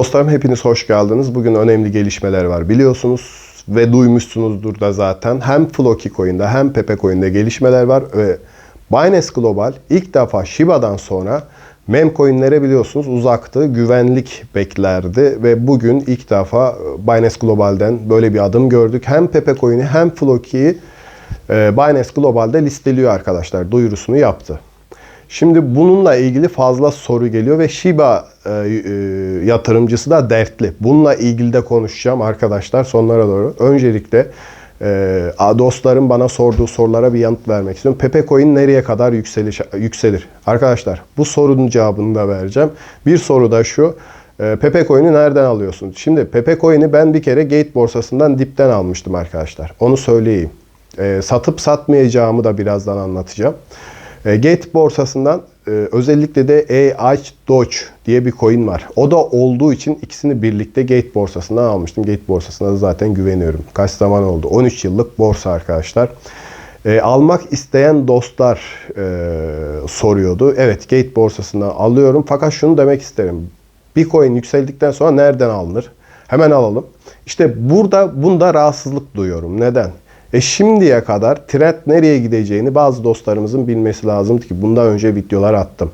Dostlarım hepiniz hoş geldiniz. Bugün önemli gelişmeler var biliyorsunuz ve duymuşsunuzdur da zaten. Hem Floki Coin'de hem Pepe Coin'de gelişmeler var ve Binance Global ilk defa Shiba'dan sonra mem coinlere biliyorsunuz uzaktı, güvenlik beklerdi ve bugün ilk defa Binance Global'den böyle bir adım gördük. Hem Pepe Coin'i hem Floki'yi e, Binance Global'de listeliyor arkadaşlar. Duyurusunu yaptı. Şimdi bununla ilgili fazla soru geliyor ve Shiba e, e, yatırımcısı da dertli. Bununla ilgili de konuşacağım arkadaşlar sonlara doğru. Öncelikle e, dostlarım bana sorduğu sorulara bir yanıt vermek istiyorum. Pepe Coin nereye kadar yükseliş, yükselir? Arkadaşlar bu sorunun cevabını da vereceğim. Bir soru da şu. E, Pepe Coin'i nereden alıyorsunuz? Şimdi Pepe Coin'i ben bir kere Gate borsasından dipten almıştım arkadaşlar. Onu söyleyeyim. E, satıp satmayacağımı da birazdan anlatacağım. E, Gate borsasından e, özellikle de AH Doge diye bir coin var. O da olduğu için ikisini birlikte Gate borsasından almıştım. Gate borsasına da zaten güveniyorum. Kaç zaman oldu? 13 yıllık borsa arkadaşlar. E, almak isteyen dostlar e, soruyordu. Evet Gate borsasından alıyorum. Fakat şunu demek isterim. Bir coin yükseldikten sonra nereden alınır? Hemen alalım. İşte burada bunda rahatsızlık duyuyorum. Neden? E şimdiye kadar trend nereye gideceğini bazı dostlarımızın bilmesi lazımdı ki bundan önce videolar attım.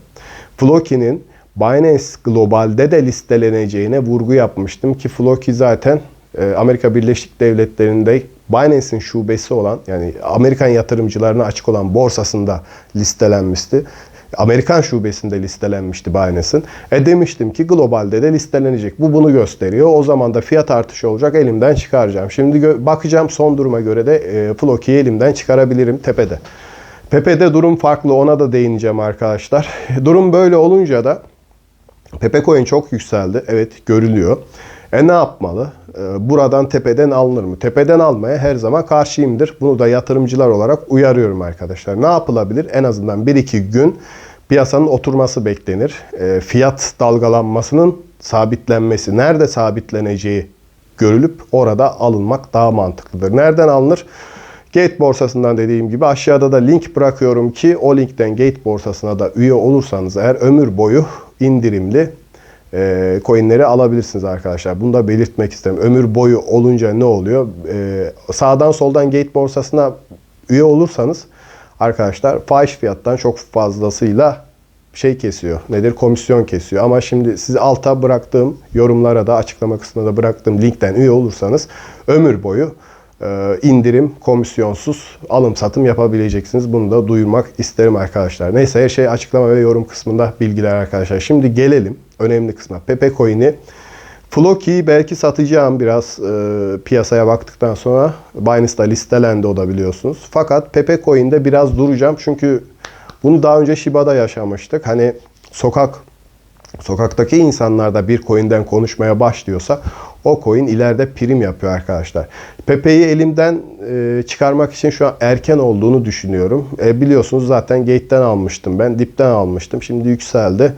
Floki'nin Binance Global'de de listeleneceğine vurgu yapmıştım ki Floki zaten e, Amerika Birleşik Devletleri'nde Binance'in şubesi olan yani Amerikan yatırımcılarına açık olan borsasında listelenmişti. Amerikan şubesinde listelenmişti Binance'ın. E demiştim ki globalde de listelenecek. Bu bunu gösteriyor. O zaman da fiyat artışı olacak. Elimden çıkaracağım. Şimdi bakacağım son duruma göre de e, Floki'yi elimden çıkarabilirim tepede. Pepe'de durum farklı. Ona da değineceğim arkadaşlar. Durum böyle olunca da Pepe Coin çok yükseldi. Evet görülüyor. E ne yapmalı? E, buradan tepeden alınır mı? Tepeden almaya her zaman karşıyımdır. Bunu da yatırımcılar olarak uyarıyorum arkadaşlar. Ne yapılabilir? En azından 1-2 gün piyasanın oturması beklenir. E, fiyat dalgalanmasının sabitlenmesi, nerede sabitleneceği görülüp orada alınmak daha mantıklıdır. Nereden alınır? Gate borsasından dediğim gibi aşağıda da link bırakıyorum ki o linkten Gate borsasına da üye olursanız eğer ömür boyu indirimli e, coinleri alabilirsiniz arkadaşlar. Bunu da belirtmek isterim. Ömür boyu olunca ne oluyor? E, sağdan soldan Gate borsasına üye olursanız arkadaşlar fahiş fiyattan çok fazlasıyla şey kesiyor. Nedir? Komisyon kesiyor. Ama şimdi sizi alta bıraktığım yorumlara da açıklama kısmına da bıraktığım linkten üye olursanız ömür boyu indirim komisyonsuz alım satım yapabileceksiniz. Bunu da duyurmak isterim arkadaşlar. Neyse her şey açıklama ve yorum kısmında bilgiler arkadaşlar. Şimdi gelelim önemli kısma. Pepe Coin'i Floki'yi belki satacağım biraz e, piyasaya baktıktan sonra. Binance'da listelendi o da biliyorsunuz. Fakat Pepe Coin'de biraz duracağım. Çünkü bunu daha önce Shiba'da yaşamıştık. Hani sokak sokaktaki insanlar da bir coin'den konuşmaya başlıyorsa o coin ileride prim yapıyor arkadaşlar. Pepe'yi elimden e, çıkarmak için şu an erken olduğunu düşünüyorum. E, biliyorsunuz zaten gate'den almıştım ben. Dipten almıştım. Şimdi yükseldi.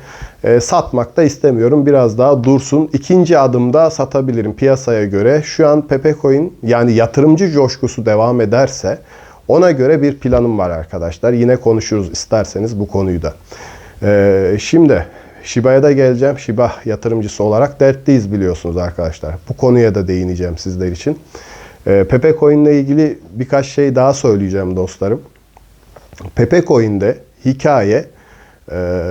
E, satmak da istemiyorum. Biraz daha dursun. İkinci adımda satabilirim piyasaya göre. Şu an Pepe coin yani yatırımcı coşkusu devam ederse ona göre bir planım var arkadaşlar. Yine konuşuruz isterseniz bu konuyu da. E, şimdi Shiba'ya da geleceğim. Shiba yatırımcısı olarak dertliyiz biliyorsunuz arkadaşlar. Bu konuya da değineceğim sizler için. Ee, Pepe Coin ile ilgili birkaç şey daha söyleyeceğim dostlarım. Pepe Coin'de hikaye e,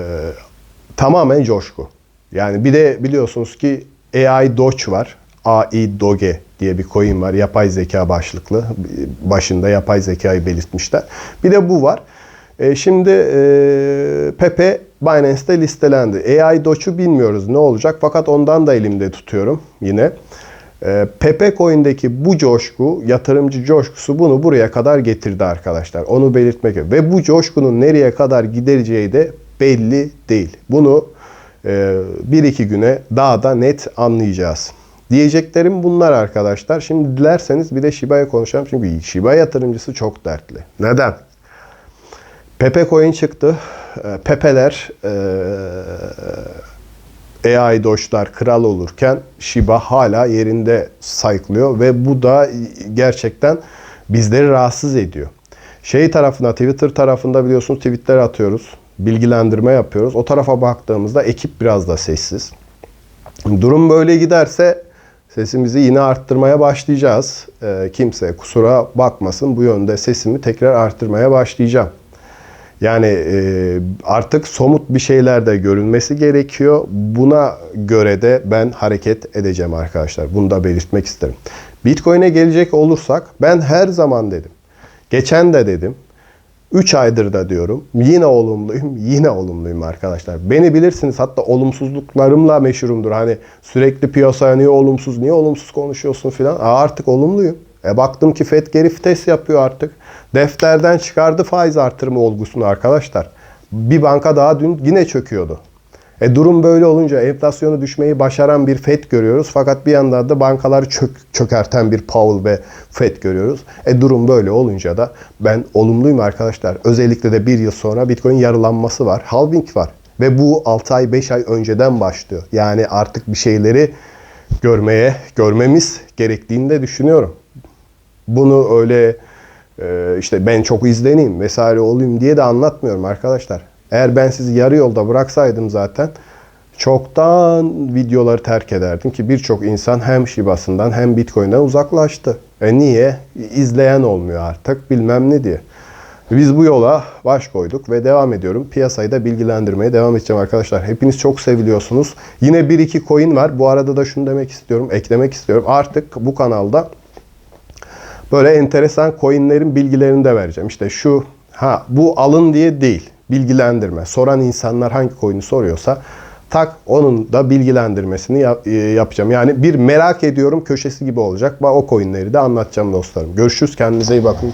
tamamen coşku. Yani bir de biliyorsunuz ki AI Doge var. AI Doge diye bir coin var. Yapay zeka başlıklı. Başında yapay zekayı belirtmişler. Bir de bu var. E, şimdi e, Pepe Binance'te listelendi. AI Doge'u bilmiyoruz ne olacak fakat ondan da elimde tutuyorum yine. E, Pepe Coin'deki bu coşku, yatırımcı coşkusu bunu buraya kadar getirdi arkadaşlar. Onu belirtmek ve bu coşkunun nereye kadar gidereceği de belli değil. Bunu e, bir iki güne daha da net anlayacağız. Diyeceklerim bunlar arkadaşlar. Şimdi dilerseniz bir de Shiba'ya konuşalım. Çünkü Shiba yatırımcısı çok dertli. Neden? Pepe Coin çıktı. Ee, Pepe'ler e, AI Doge'lar kral olurken Shiba hala yerinde sayıklıyor ve bu da gerçekten bizleri rahatsız ediyor. Şey tarafına Twitter tarafında biliyorsunuz tweetler atıyoruz. Bilgilendirme yapıyoruz. O tarafa baktığımızda ekip biraz da sessiz. Durum böyle giderse sesimizi yine arttırmaya başlayacağız. Ee, kimse kusura bakmasın bu yönde sesimi tekrar arttırmaya başlayacağım. Yani e, artık somut bir şeyler de görülmesi gerekiyor. Buna göre de ben hareket edeceğim arkadaşlar. Bunu da belirtmek isterim. Bitcoin'e gelecek olursak ben her zaman dedim. Geçen de dedim. 3 aydır da diyorum. Yine olumluyum, yine olumluyum arkadaşlar. Beni bilirsiniz hatta olumsuzluklarımla meşhurumdur. Hani sürekli piyasaya niye olumsuz, niye olumsuz konuşuyorsun filan. Artık olumluyum. E baktım ki FED geri vites yapıyor artık. Defterden çıkardı faiz artırımı olgusunu arkadaşlar. Bir banka daha dün yine çöküyordu. E durum böyle olunca enflasyonu düşmeyi başaran bir FED görüyoruz. Fakat bir yandan da bankaları çök, çökerten bir Powell ve FED görüyoruz. E durum böyle olunca da ben olumluyum arkadaşlar. Özellikle de bir yıl sonra Bitcoin yarılanması var. Halving var. Ve bu 6 ay 5 ay önceden başlıyor. Yani artık bir şeyleri görmeye, görmemiz gerektiğini de düşünüyorum. Bunu öyle e, işte ben çok izleneyim vesaire olayım diye de anlatmıyorum arkadaşlar. Eğer ben sizi yarı yolda bıraksaydım zaten çoktan videoları terk ederdim ki birçok insan hem Shiba'sından hem Bitcoin'den uzaklaştı. E niye? İzleyen olmuyor artık bilmem ne diye. Biz bu yola baş koyduk ve devam ediyorum. Piyasayı da bilgilendirmeye devam edeceğim arkadaşlar. Hepiniz çok seviliyorsunuz. Yine bir iki coin var. Bu arada da şunu demek istiyorum, eklemek istiyorum. Artık bu kanalda böyle enteresan coinlerin bilgilerini de vereceğim. İşte şu ha bu alın diye değil. Bilgilendirme. Soran insanlar hangi coin'i soruyorsa tak onun da bilgilendirmesini yap- e, yapacağım. Yani bir merak ediyorum köşesi gibi olacak. Ben o coinleri de anlatacağım dostlarım. Görüşürüz. Kendinize iyi bakın.